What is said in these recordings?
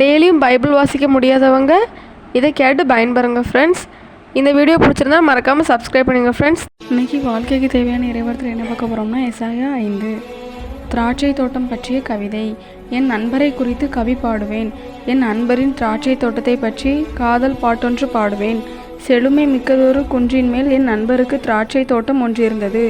டெய்லியும் பைபிள் வாசிக்க முடியாதவங்க இதை கேட்டு பயன்பெறுங்க ஃப்ரெண்ட்ஸ் இந்த வீடியோ பிடிச்சிருந்தா மறக்காமல் சப்ஸ்கிரைப் பண்ணுங்கள் ஃப்ரெண்ட்ஸ் இன்னைக்கு வாழ்க்கைக்கு தேவையான இறைவரத்தில் என்ன பார்க்க போகிறோம்னா எசாயா ஐந்து. திராட்சை தோட்டம் பற்றிய கவிதை. என் நண்பரை குறித்து கவி பாடுவேன். என் நண்பரின் திராட்சை தோட்டத்தை பற்றி காதல் பாட்டொன்று பாடுவேன். செழுமை மிக்கதொரு குன்றின் மேல் என் நண்பருக்கு திராட்சை தோட்டம் ஒன்று இருந்தது.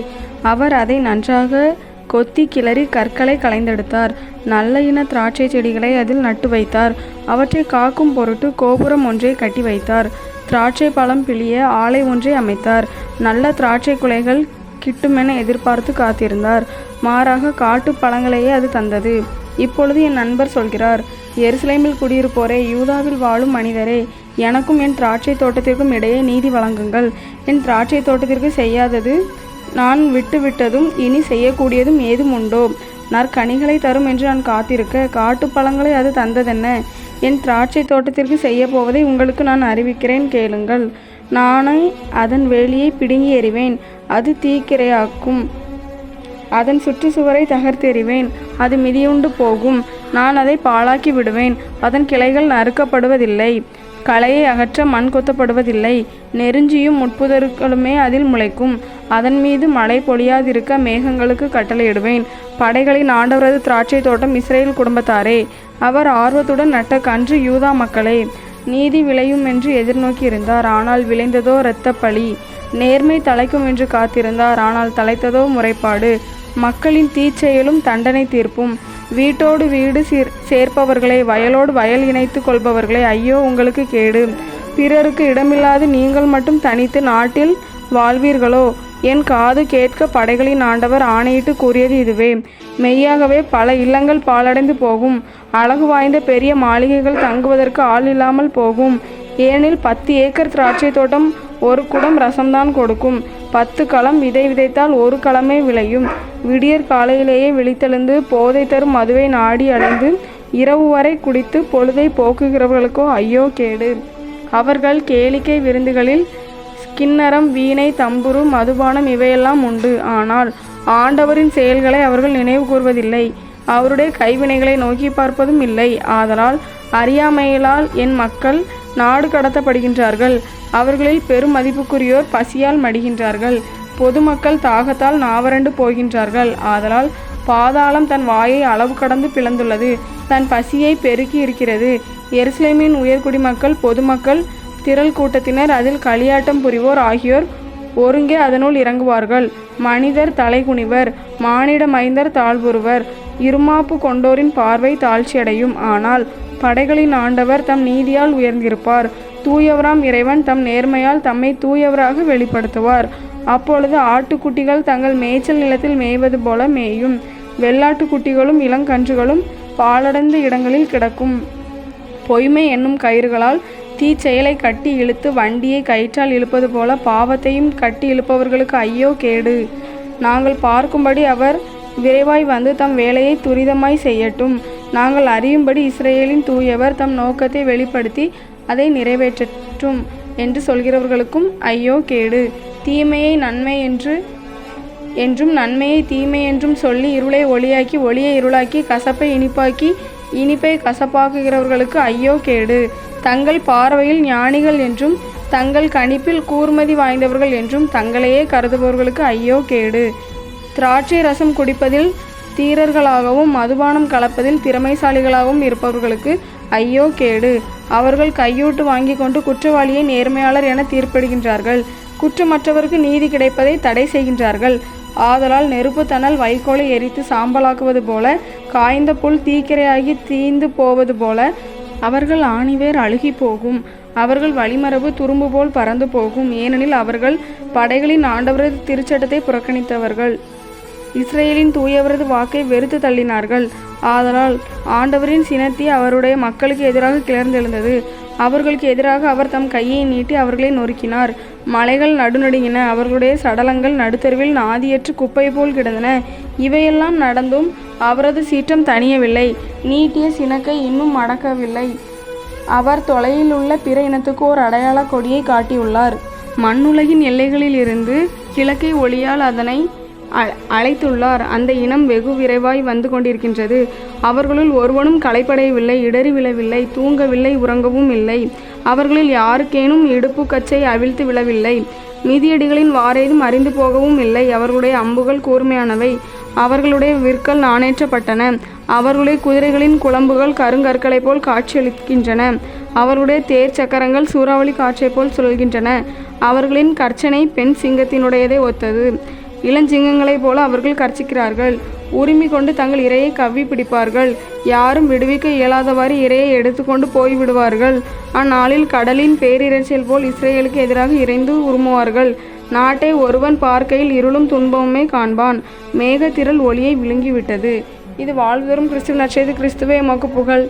அவர் அதை நன்றாக கொத்தி கிளறி கற்களை களைந்தெடுத்தார். நல்ல இன திராட்சை செடிகளை அதில் நட்டு வைத்தார். அவற்றை காக்கும் பொருட்டு கோபுரம் ஒன்றை கட்டி வைத்தார். திராட்சை பழம் பிழிய ஆலை ஒன்றை அமைத்தார். நல்ல திராட்சை குலைகள் கிட்டுமென எதிர்பார்த்து காத்திருந்தார். மாறாக காட்டு பழங்களையே அது தந்தது. இப்பொழுது என் நண்பர் சொல்கிறார் எருசலேமில் குடியிருப்போரே யூதாவில் வாழும் மனிதரே எனக்கும் என் திராட்சை தோட்டத்திற்கும் இடையே நீதி வழங்குங்கள். என் திராட்சை தோட்டத்திற்கு செய்யாதது நான் விட்டுவிட்டதும் இனி செய்யக்கூடியதும் ஏதும் உண்டோ? நற்கனிகளை தரும் என்று நான் காத்திருக்க காட்டு பழங்களை அது தந்ததென்ன? என் திராட்சை தோட்டத்திற்கு செய்ய போவதை உங்களுக்கு நான் அறிவிக்கிறேன் கேளுங்கள். நானே அதன் வேலியை பிடுங்கி எறிவேன் அது தீக்கிரையாக்கும். அதன் சுற்றுச்சுவரை தகர்த்தெறிவேன் அது மிதியுண்டு போகும். நான் அதை பாழாக்கி விடுவேன் அதன் கிளைகள் நறுக்கப்படுவதில்லை. களையை அகற்ற மண் கொத்தப்படுவதில்லை. நெருஞ்சியும் முட்புதர்களுமே அதில் முளைக்கும். அதன் மீது மழை பொழியாதிருக்க மேகங்களுக்கு கட்டளையிடுவேன். படைகளின் ஆண்டவரது திராட்சை தோட்டம் இஸ்ரேல் குடும்பத்தாரே அவர் ஆர்வத்துடன் நட்ட கன்று யூதா மக்களே நீதி விளையும் என்று எதிர்நோக்கி இருந்தார். ஆனால் விளைந்ததோ இரத்தப்பழி. நேர்மை தலைக்கும் என்று காத்திருந்தார். ஆனால் தலைத்ததோ முறைப்பாடு. மக்களின் தீச்செயலும் தண்டனை தீர்ப்பும். வீட்டோடு வீடு சீர் சேர்ப்பவர்களை வயலோடு வயல் இணைத்து கொள்பவர்களை ஐயோ உங்களுக்கு கேடு. பிறருக்கு இடமில்லாது நீங்கள் மட்டும் தனித்து நாட்டில் வாழ்வீர்களோ? என் காது கேட்க படைகளின் ஆண்டவர் ஆணையிட்டு கூறியது இதுவே. மெய்யாகவே பல இல்லங்கள் பாழடைந்து போகும். அழகு வாய்ந்த பெரிய மாளிகைகள் தங்குவதற்கு ஆள் இல்லாமல் போகும். ஏனில் பத்து ஏக்கர் திராட்சை தோட்டம் ஒரு குடம் ரசம்தான் கொடுக்கும். பத்து களம் விதை விதைத்தால் ஒரு களமே விளையும். விடியற் காலையிலேயே விழித்தெழுந்து போதை தரும் மதுவை நாடி அடைந்து இரவு வரை குடித்து பொழுதை போக்குகிறவர்களுக்கோ ஐயோ கேடு. அவர்கள் கேளிக்கை விருந்துகளில் கிண்ணறம் வீணை தம்புரு மதுபானம் இவையெல்லாம் உண்டு. ஆனால் ஆண்டவரின் செயல்களை அவர்கள் நினைவு கூர்வதில்லை. அவருடைய கைவினைகளை நோக்கி பார்ப்பதும் இல்லை. ஆதலால் அறியாமையிலால் என் மக்கள் நாடு கடத்தப்படுகின்றார்கள். அவர்களில் பெரும் மதிப்புக்குரியோர் பசியால் மடிகின்றார்கள். பொதுமக்கள் தாகத்தால் நாவரண்டு போகின்றார்கள். ஆதலால் பாதாளம் தன் வாயை அளவு கடந்து பிளந்துள்ளது. தன் பசியை பெருக்கி இருக்கிறது. எருசலேமின் உயர்குடிமக்கள் பொதுமக்கள் திரள் கூட்டத்தினர் அதில் களியாட்டம் புரிவோர் ஆகியோர் ஒருங்கே அதனுள் இறங்குவார்கள். மனிதர் தலைகுனிவர் மானிட மைந்தர் தாழ்வுருவர் இருமாப்பு கொண்டோரின் பார்வை தாழ்ச்சியடையும். ஆனால் படைகளின் ஆண்டவர் தம் நீதியால் உயர்ந்திருப்பார். தூயவராம் இறைவன் தம் நேர்மையால் தம்மை தூயவராக வெளிப்படுத்துவார். அப்பொழுது ஆட்டுக்குட்டிகள் தங்கள் மேய்ச்சல் நிலத்தில் மேய்வது போல மேயும். வெள்ளாட்டுக்குட்டிகளும் இளங்கன்றுகளும் பாலடைந்த இடங்களில் கிடக்கும். பொய்மை என்னும் கயிறுகளால் தீச்செயலை கட்டி இழுத்து வண்டியை கயிற்றால் இழுப்பது போல பாவத்தையும் கட்டி இழுப்பவர்களுக்கு ஐயோ கேடு. நாங்கள் பார்க்கும்படி அவர் விரைவாய் வந்து தம் வேலையை துரிதமாய் செய்யட்டும். நாங்கள் அறியும்படி இஸ்ரேலின் தூயவர் தம் நோக்கத்தை வெளிப்படுத்தி அதை நிறைவேற்றட்டும். என்று சொல்கிறவர்களுக்கும் ஐயோ கேடு. தீமையை நன்மை என்று என்றும் நன்மையை தீமை என்றும் சொல்லி இருளை ஒளியாக்கி ஒளியை இருளாக்கி கசப்பை இனிப்பாக்கி இனிப்பை கசப்பாக்குகிறவர்களுக்கு ஐயோ கேடு. தங்கள் பார்வையில் ஞானிகள் என்றும் தங்கள் கணிப்பில் கூர்மதி வாய்ந்தவர்கள் என்றும் தங்களையே கருதுபவர்களுக்கு ஐயோ கேடு. திராட்சை ரசம் குடிப்பதில் தீரர்களாகவும் மதுபானம் கலப்பதில் திறமைசாலிகளாகவும் இருப்பவர்களுக்கு ஐயோ கேடு. அவர்கள் கையூட்டு வாங்கி கொண்டு குற்றவாளியை நேர்மையாளர் என தீர்ப்பிடுகின்றார்கள். குற்றமற்றவருக்கு நீதி கிடைப்பதை தடை செய்கின்றார்கள். ஆதலால் நெருப்பு தணல் வைக்கோலை எரித்து சாம்பலாக்குவது போல காய்ந்த புல் தீக்கிரையாகி தீந்து போவது போல அவர்கள் ஆணிவேர் அழுகி போகும். அவர்கள் வழிமரபு துரும்பு போல் பறந்து போகும். ஏனெனில் அவர்கள் படைகளின் ஆண்டவரது திருச்சட்டத்தை புறக்கணித்தவர்கள். இஸ்ரேலின் தூயவரது வாக்கை வெறுத்து தள்ளினார்கள். ஆதலால் ஆண்டவரின் சினத்தி அவருடைய மக்களுக்கு எதிராக கிளர்ந்தெழுந்தது. அவர்களுக்கு எதிராக அவர் தம் கையை நீட்டி அவர்களை நொறுக்கினார். மலைகள் நடுநடுங்கின அவர்களுடைய சடலங்கள் நடுத்தருவில் நாதியற்று குப்பை போல் கிடந்தன. இவையெல்லாம் நடந்தும் அவரது சீற்றம் தணியவில்லை. நீட்டிய சினக்கை இன்னும் மடக்கவில்லை. அவர் தொலையில் உள்ள பிற இனத்துக்கு ஓர் அடையாள கொடியை காட்டியுள்ளார். மண்ணுலகின் எல்லைகளில் இருந்து கிழக்கை ஒளியால் அதனை அழைத்துள்ளார். அந்த இனம் வெகு விரைவாய் வந்து கொண்டிருக்கின்றது. அவர்களுள் ஒருவனும் களைப்படையவில்லை இடறி விழவில்லை தூங்கவில்லை உறங்கவும் இல்லை. அவர்களில் யாருக்கேனும் இடுப்பு கச்சை அவிழ்த்து விழவில்லை. மிதியடிகளின் வாரேதும் அறிந்து போகவும் இல்லை. அவர்களுடைய அம்புகள் கூர்மையானவை. அவர்களுடைய விற்கள் நாணேற்றப்பட்டன. அவர்களுடைய குதிரைகளின் குழம்புகள் கருங்கற்களைப் போல் காட்சியளிக்கின்றன. அவர்களுடைய தேர் சக்கரங்கள் சூறாவளி காற்றைப் போல் சுழல்கின்றன. அவர்களின் கர்ச்சனை பெண் சிங்கத்தினுடையதை ஒத்தது. இளஞ்சிங்கங்களைப் போல அவர்கள் கர்ச்சிக்கிறார்கள். உரிமை கொண்டு தங்கள் இரையை கவ்வி பிடிப்பார்கள். யாரும் விடுவிக்க இயலாதவாறு இரையை எடுத்துக்கொண்டு போய்விடுவார்கள் அந்நாளில் கடலின் பேரிரைச்சல் போல் இஸ்ரேலுக்கு எதிராக இறைந்து உருமுவார்கள். நாட்டை ஒருவன் பார்க்கையில் இருளும் துன்பமுமே காண்பான். மேகத்திரள் ஒளியை விழுங்கிவிட்டது. இது வாழ்வரும் கிறிஸ்துவ நட்சத்திர கிறிஸ்துவே எமக்கு புகழ்.